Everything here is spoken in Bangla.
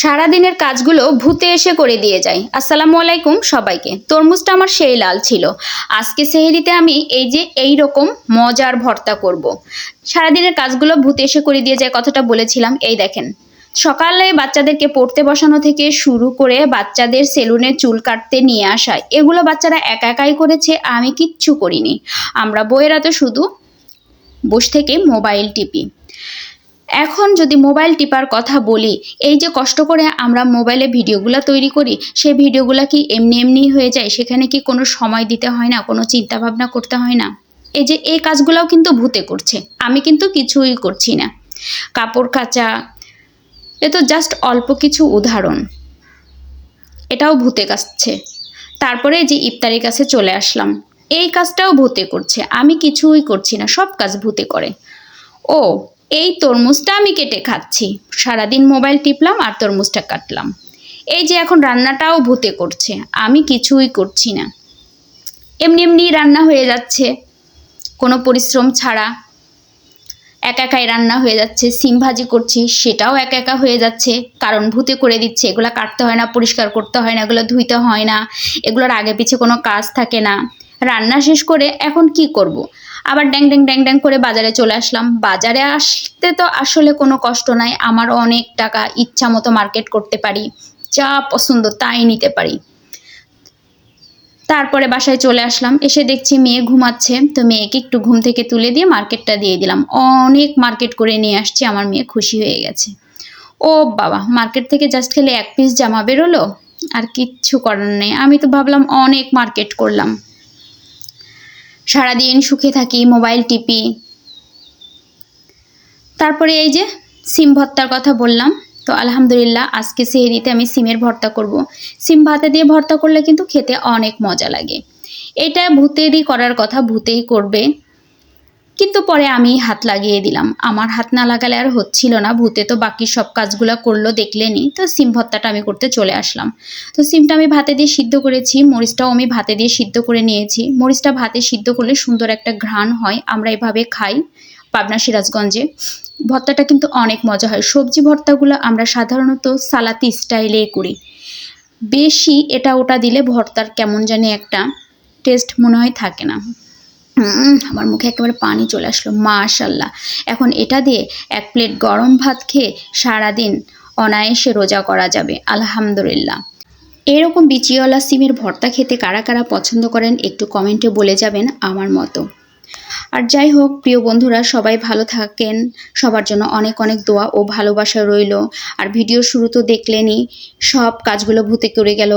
সারাদিনের কাজগুলো ভূতে এসে করে দিয়ে যায়। আসসালামু আলাইকুম সবাইকে। তরমুজটা আমার সেই লাল ছিল। আজকে সেহেরিতে আমি এই যে এই রকম মজার ভর্তা করব। সারাদিনের কাজগুলো ভূতে এসে করে দিয়ে যায় কথাটা বলেছিলাম। এই দেখেন, সকালে বাচ্চাদেরকে পড়তে বসানো থেকে শুরু করে বাচ্চাদের সেলুনে চুল কাটতে নিয়ে আসা, এগুলো বাচ্চারা একা একাই করেছে, আমি কিচ্ছু করিনি। আমরা বইয়েরা তো শুধু বসে থেকে মোবাইল টিপি। এখন যদি মোবাইল টিপার কথা বলি, এই যে কষ্ট করে আমরা মোবাইলে ভিডিওগুলো তৈরি করি সেই ভিডিওগুলো কি এমনি এমনি হয়ে যায়? সেখানে কি কোনো সময় দিতে হয় না? কোনো চিন্তা ভাবনা করতে হয় না? এই যে এই কাজগুলোও কিন্তু ভূতে করছে। আমি কিন্তু কিছুই করছি না। কাপড় কাচা, এ তো জাস্ট অল্প কিছু উদাহরণ। এটাও ভূতে কাছে তারপরে যে ইফতারির কাছে চলে আসলাম। এই কাজটাও ভূতে করছে। আমি কিছুই করছি না। সব কাজ ভূতে করে। ও এই তরমুজটা আমি কেটে খাচ্ছি। সারাদিন মোবাইল টিপলাম আর তরমুজটা কাটলাম। এই যে এখন রান্নাটাও ভূতে করছে, আমি কিছুই করছি না। এমনি এমনি রান্না হয়ে যাচ্ছে, কোনো পরিশ্রম ছাড়া। একা একাই রান্না হয়ে যাচ্ছে, সিম ভাজি করছি, সেটাও একা একা হয়ে যাচ্ছে। কারণ ভূতে করে দিচ্ছে, এগুলো কাটতে হয় না, পরিষ্কার করতে হয় না, এগুলো ধুইতে হয় না, এগুলোর আগে পিছে কোনো কাজ থাকে না। রান্না শেষ করে এখন কি করব। আবার ড্যাং ড্যাং ড্যাং ড্যাং করে বাজারে চলে আসলাম। বাজারে আসতে তো আসলে কোনো কষ্ট নাই, আমার অনেক টাকা ইচ্ছা মতো মার্কেট করতে পারি, যা পছন্দ তাই নিতে পারি। তারপরে বাসায় চলে আসলাম, এসে দেখছি মেয়ে ঘুমাচ্ছে, তো মেয়েকে একটু ঘুম থেকে তুলে দিয়ে মার্কেটটা দিয়ে দিলাম। অনেক মার্কেট করে নিয়ে আসছি, আমার মেয়ে খুশি হয়ে গেছে। ও বাবা, মার্কেট থেকে জাস্ট খেলে এক পিস জামা বেরোলো? আর কিচ্ছু করার নেই, আমি তো ভাবলাম অনেক মার্কেট করলাম। সারাদিন সুখে থাকি, মোবাইল টিপি। তারপরে এই যে সিম ভর্তার কথা বললাম, তো আলহামদুলিল্লাহ আজকে সেহেরিতে আমি সিমের ভর্তা করব। সিম ভাতে দিয়ে ভর্তা করলে কিন্তু খেতে অনেক মজা লাগে। এটা ভূতেরই করার কথা, ভূতেই করবে। কিন্তু পরে আমি হাত লাগিয়ে দিলাম। আমার হাত না লাগালে আর হচ্ছিল না। ভূতে তো বাকি সব কাজগুলো করল দেখলেনি তো সিম ভর্তাটা আমি করতে চলে আসলাম। তো সিমটা আমি ভাতে দিয়ে সিদ্ধ করেছি। মরিচটাও আমি ভাতে দিয়ে সিদ্ধ করে নিয়েছি। মরিচটা ভাতে সিদ্ধ করলে সুন্দর একটা ঘ্রাণ হয়। আমরা এভাবে খাই পাবনা সিরাজগঞ্জে। ভর্তাটা কিন্তু অনেক মজা হয়। সবজি ভর্তাগুলো আমরা সাধারণত সালাতি স্টাইলে করি। বেশি এটা ওটা দিলে ভর্তার কেমন জানি একটা টেস্ট মনে হয় থাকে না। আমার মুখে একেবারে পানি চলে আসলো মাশাল্লাহ এখন এটা দিয়ে এক প্লেট গরম ভাত খেয়ে সারাদিন অনায়াসে রোজা করা যাবে, আলহামদুলিল্লাহ। এরকম বিচিওয়ালা সিমের ভর্তা খেতে কারা কারা পছন্দ করেন একটু কমেন্টে বলে যাবেন আমার মতো। আর যাই হোক, প্রিয় বন্ধুরা, সবাই ভালো থাকেন, সবার জন্য অনেক অনেক দোয়া ও ভালোবাসা রইল। আর ভিডিও শুরু তো দেখলেনই, সব কাজগুলো ভূতে করে গেল।